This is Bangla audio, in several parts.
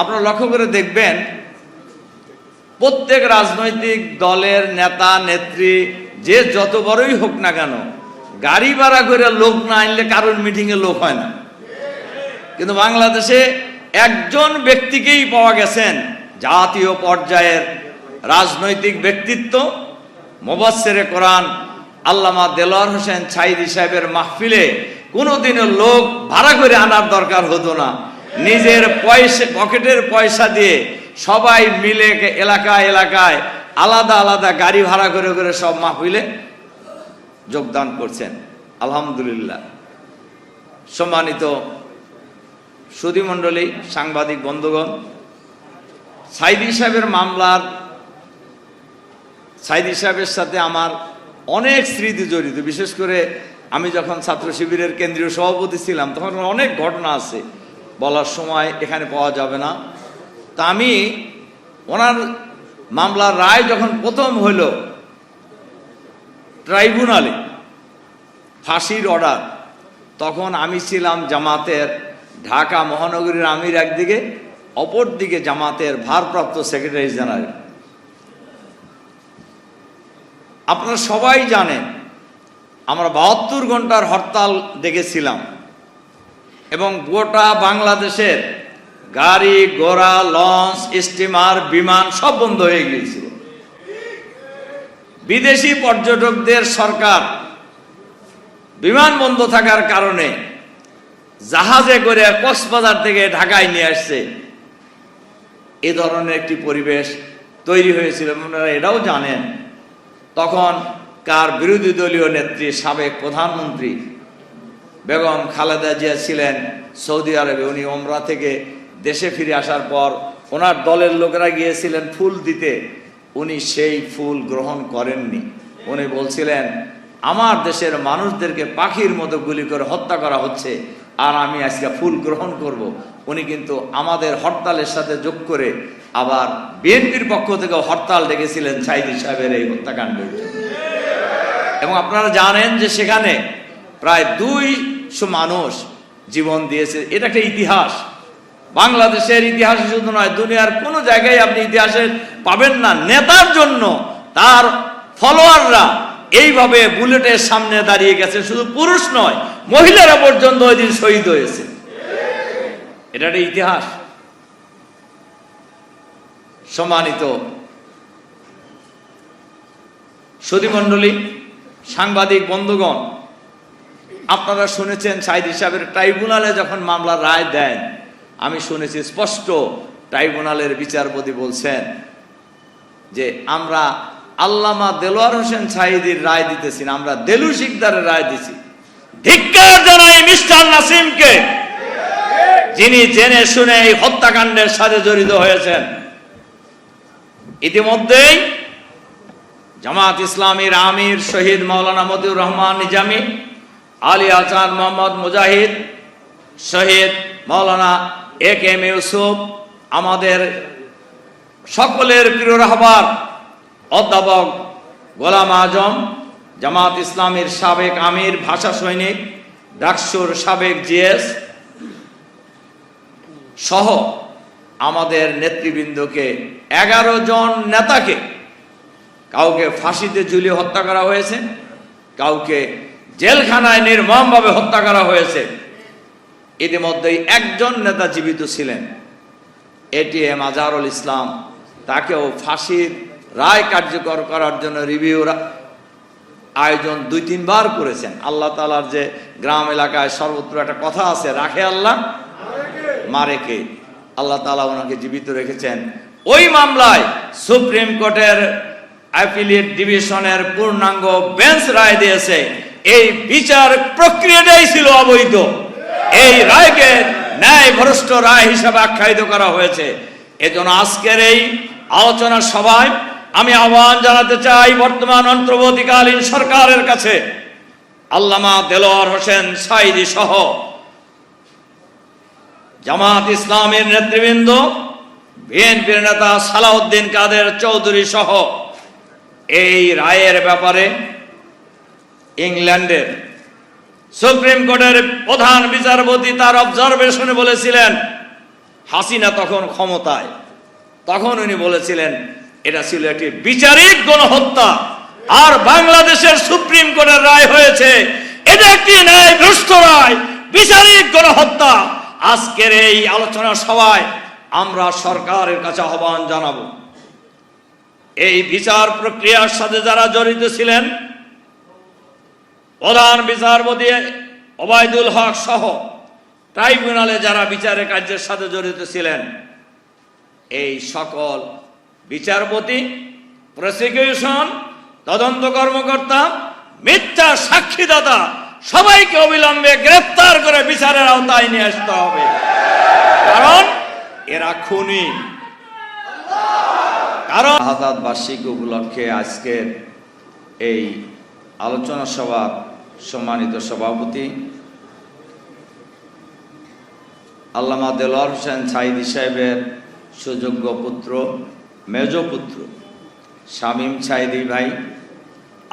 আপনারা লক্ষ্য করে দেখবেন, প্রত্যেক রাজনৈতিক দলের নেতা, নেত্রী, যে যত বড়ই হোক না কেন, গাড়ি ভাড়া করে লোক না আনলে কারোর মিটিংয়ে লোক হয় না। কিন্তু বাংলাদেশে একজন ব্যক্তিকেই পাওয়া গেছেন জাতীয় পর্যায়ের রাজনৈতিক ব্যক্তিত্ব মোবাসেরে কোরআন আল্লামা দেলোয়ার হোসেন ছাইদি সাহেবের মাহফিলে কোনোদিনও লোক ভাড়া করে আনার দরকার হতো না। নিজের পয়সা, পকেটের পয়সা দিয়ে সবাই মিলে এলাকায় এলাকায় আলাদা আলাদা গাড়ি ভাড়া করে করে সব মাহফিলে যোগদান করছেন। আলহামদুলিল্লাহ। সম্মানিত সুধীমণ্ডলী, সাংবাদিক, বন্ধুগণ, সাইদি সাহেবের মামলার, সাইদি সাহেবের সাথে আমার অনেক স্মৃতি জড়িত। বিশেষ করে আমি যখন ছাত্র শিবিরের কেন্দ্রীয় সভাপতি ছিলাম, তখন অনেক ঘটনা আছে। বলার সময় এখানে পাওয়া যাবে না। তা আমি ওনার মামলার রায় যখন প্রথম হইল, ট্রাইব্যুনালে ফাঁসির অর্ডার, তখন আমি ছিলাম জামাতের ঢাকা মহানগরীর আমির একদিকে, অপর দিকে জামাতের ভারপ্রাপ্ত সেক্রেটারি জেনারেল। আপনারা সবাই জানেন, আমরা বাহাত্তর ঘণ্টার হরতাল দেখেছিলাম। এবং গোটা বাংলাদেশের গাড়ি, ঘোড়া, লঞ্চ, স্টিমার, বিমান সব বন্ধ হয়ে গিয়েছিল। বিদেশি পর্যটকদের সরকার বিমান বন্ধ থাকার কারণে জাহাজে করে কক্সবাজার থেকে ঢাকায় নিয়ে আসছে। এ ধরনের একটি পরিবেশ তৈরি হয়েছিল। আপনারা এটাও জানেন, তখন কার বিরোধী দলীয় নেত্রী, সাবেক প্রধানমন্ত্রী বেগম খালেদা জিয়া ছিলেন সৌদি আরবে। উনি ওমরা থেকে দেশে ফিরে আসার পর ওনার দলের লোকেরা গিয়েছিলেন ফুল দিতে। উনি সেই ফুল গ্রহণ করেননি। উনি বলছিলেন, আমার দেশের মানুষদেরকে পাখির মতো গুলি করে হত্যা করা হচ্ছে আর আমি আজকে ফুল গ্রহণ করব। উনি কিন্তু আমাদের হরতালের সাথে যোগ করে আবার বিএনপির পক্ষ থেকে হরতাল ডেকেছিলেন সাইদি সাহেবের এই হত্যাকাণ্ডের জন্য। এবং আপনারা জানেন যে সেখানে প্রায় দুইশো মানুষ জীবন দিয়েছে। এটা একটা ইতিহাস। বাংলাদেশের ইতিহাসে শুধু নয়, দুনিয়ার কোনো জায়গায় আপনি ইতিহাসে পাবেন না। নেতার জন্য তার ফলোয়াররা এইভাবে বুলেটের সামনে দাঁড়িয়ে গেছে। শুধু পুরুষ নয়, মহিলারা পর্যন্ত ওই দিন শহীদ হয়েছে। এটা একটা ইতিহাস। সম্মানিত সুধীমণ্ডলী সাংবাদিক, বন্ধুগণ আপনারা শুনেছেন সাইদ হিসাবের ট্রাইব্যুনালে যখন মামলার রায় দেন, আমি শুনেছি স্পষ্ট ট্রাইব্যুনালের বিচারপতি বলছেন যে আমরা আল্লামা দেলোয়ার হোসেন সাইদির রায় দিতেছি না, আমরা দেলু শিকদারের রায় দিছি। ধিক্কার জানাই মিস্টার নাসিমকে, যিনি জেনে শুনে এই হত্যাকাণ্ডের সাথে জড়িত হয়েছেন। ইতিমধ্যেই জামাত ইসলামীর আমির শহীদ মৌলানা মতিউর রহমান নিজামী আলী আচান মোহাম্মদ মুজাহিদ, শহীদ Maulana A K M Yusuf, আমাদের সকলের প্রিয় রাহবার অধ্যাপক গোলাম আজম, জামাত ইসলামীর সাবেক আমির, ভাষা সৈনিক, ডাকসুর সাবেক জিএস সহ আমাদের নেতৃবৃন্দকে এগারো জন নেতাকে কাউকে ফাঁসিতে ঝুলিয়ে হত্যা করা হয়েছে, কাউকে জেলখানায় নির্মমভাবে হত্যা করা হয়েছে। ইতিমধ্যেই একজন নেতা জীবিত ছিলেন। এটিএম আজহারুল ইসলাম। তাকেও ফাঁসির রায় কার্যকর করার জন্য রিভিউ আয়োজন দুই, তিনবার করেছেন। আল্লাহ তালার যে গ্রাম এলাকায় সর্বত্র একটা কথা আছে, রাখে আল্লাহ, মারে কে? আল্লাহ তালা ওনাকে জীবিত রেখেছেন। ওই মামলায় সুপ্রিম কোর্টের অ্যাফিলিয়েট ডিভিশনের পূর্ণাঙ্গ বেঞ্চ রায় দিয়েছে। এই বিচার প্রক্রিয়াটাই ছিল অবৈধ। এই রায়কে ন্যায় ভ্রষ্ট রায় হিসাবে আখ্যায়িত করা হয়েছে। এজন্য আজকের এই আলোচনা সভায় আমি আহ্বান জানাতে চাই বর্তমান অন্তর্বর্তীকালীন সরকারের কাছে। আল্লামা দেলোয়ার হোসেন সাইদি সহ জামাত ইসলামের নেতৃবৃন্দ, বিএনপির নেতা সালাউদ্দিন কাদের চৌধুরী সহ এই রায়ের ব্যাপারে ইংল্যান্ডের সুপ্রিম কোর্টের প্রধান বিচারপতি তার অবজারভেশনে বলেছিলেন, হাসিনা তখন ক্ষমতায়। তখন উনি বলেছিলেন, এটা ছিল একটি বিচারিক গণহত্যা, আর বাংলাদেশের সুপ্রিম কোর্টের রায় হয়েছে, এটা একটি ন্যায় ভ্রষ্ট রায়, বিচারিক গণহত্যা। আজকের এই আলোচনা সভায় আমরা সরকারের কাছে আহ্বান জানাব। এই বিচার প্রক্রিয়ার সাথে যারা জড়িত ছিলেন প্রধান বিচারপতি ওবায়দুল হক সহ ট্রাইব্যুনালে যারা বিচারের কার্যের সাথে জড়িত ছিলেন, এই সকল বিচারপতি প্রসিকিউশন তদন্ত কর্মকর্তা, মিথ্যা সাক্ষীদাতা, সবাইকে অবিলম্বে গ্রেফতার করে বিচারের আওতায় নিয়ে আসতে হবে। কারণ এরা খুনি। কারণ আজাদ বার্ষিক উপলক্ষে আজকের এই আলোচনা সভার সম্মানিত সভাপতি, আল্লামা দেলোয়ার হোসেন সাইদি সাহেবের সুযোগ্য পুত্র, মেজ পুত্র, শামীম সাইদি ভাই,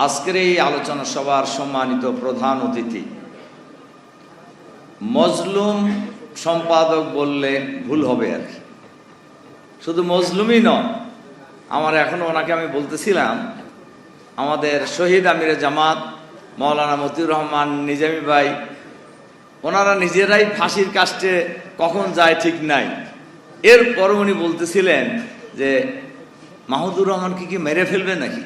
আজকের এই আলোচনা সভার সম্মানিত প্রধান অতিথি। মজলুম সম্পাদক বললে ভুল হবে আর কি। শুধু মজলুমই নয়, আমার এখন ওনাকে আমি বলতেছিলাম, আমাদের শহীদ আমির জামাত মৌলানা মতিউর রহমান, নিজামী ভাই, ওনারা নিজেরাই ফাঁসির কাস্টে কখন যায় ঠিক নাই। এরপর উনি বলতেছিলেন যে, মাহমুদুর রহমানকে কি মেরে ফেলবে নাকি?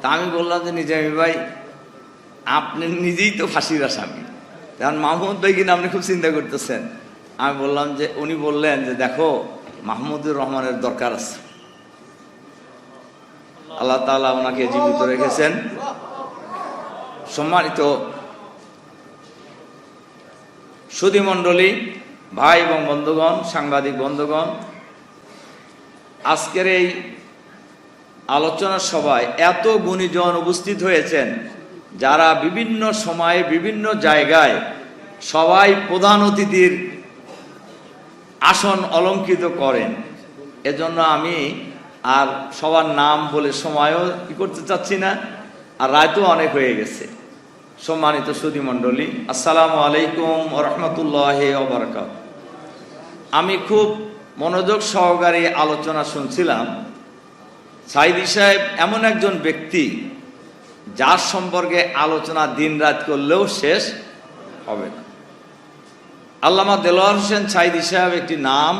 তা আমি বললাম যে, নিজামী ভাই, আপনি নিজেই তো ফাঁসির আসামি। কারণ মাহমুদ ভাই কিনা আপনি খুব চিন্তা করতেছেন। আমি বললাম যে, উনি বললেন যে, দেখো, মাহমুদুর রহমানের দরকার আছে। আল্লাহ তাআলা ওনাকে জীবিত রেখেছেন। সম্মানিত সুধী মণ্ডলী, ভাই এবং বন্ধুগণ, সাংবাদিক বন্ধুগণ, আজকের এই আলোচনা সভায় এত গুণীজন উপস্থিত হয়েছেন, যারা বিভিন্ন সময়ে বিভিন্ন জায়গায় সবাই প্রধান অতিথির আসন অলঙ্কৃত করেন। এজন্য আমি আর সবার নাম বলে সময়ও কি করতে চাচ্ছি না, আর রায়তো অনেক হয়ে গেছে। সম্মানিত সুধী মণ্ডলী, আসসালামু আলাইকুম রহমতুল্লাহ ওবরাকাত আমি খুব মনোযোগ সহকারে আলোচনা শুনছিলাম, সাইদি সাহেব এমন একজন ব্যক্তি যার সম্পর্কে আলোচনা দিন রাত করলেও শেষ হবে না। আল্লামা দেলোয়ার হোসেন সাইদি সাহেব একটি নাম,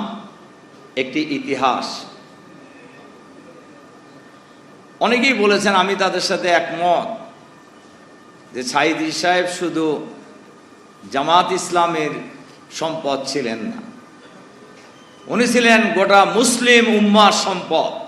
একটি ইতিহাস। অনেকেই বলেছেন, আমি তাদের সাথে একমত যে সাইদি সাহেব শুধু জামাত ইসলামের সম্পদ ছিলেন না। উনি ছিলেন গোটা মুসলিম উম্মার সম্পদ।